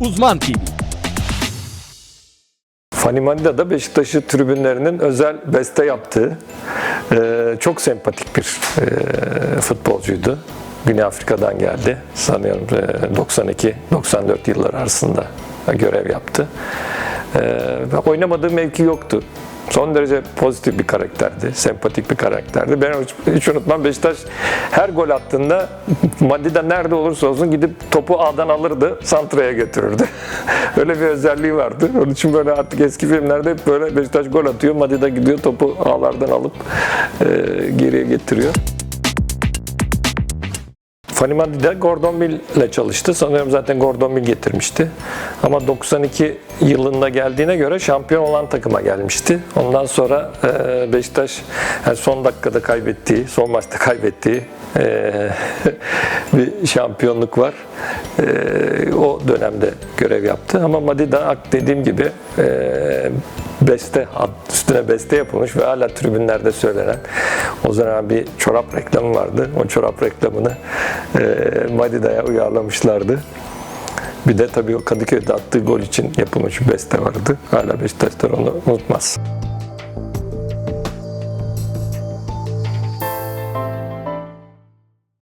Uzman TV. Fani Manida da Beşiktaş'ı tribünlerinin özel beste yaptığı e, çok sempatik bir e, futbolcuydu. Güney Afrika'dan geldi. Sanıyorum e, 92-94 yılları arasında görev yaptı. E, oynamadığı mevki yoktu. Son derece pozitif bir karakterdi, sempatik bir karakterdi. Ben hiç, hiç unutmam Beşiktaş her gol attığında Madida nerede olursa olsun gidip topu ağdan alırdı, santraya götürürdü. Öyle bir özelliği vardı. Onun için böyle artık eski filmlerde hep böyle Beşiktaş gol atıyor, Madida gidiyor topu ağlardan alıp e, geriye getiriyor. Fanny Madida Gordon Mill ile çalıştı. Sanıyorum zaten Gordon Mill getirmişti. Ama 92 yılında geldiğine göre şampiyon olan takıma gelmişti. Ondan sonra e, Beşiktaş yani son dakikada kaybettiği, son maçta kaybettiği e, bir şampiyonluk var. E, o dönemde görev yaptı. Ama Madida dediğim gibi e, beste, üstüne beste yapılmış ve hala tribünlerde söylenen o zaman bir çorap reklamı vardı. O çorap reklamını e, Madida'ya uyarlamışlardı. Bir de tabii Kadıköy'de attığı gol için yapılmış bir beste vardı. Hala Beşiktaşlar onu unutmaz.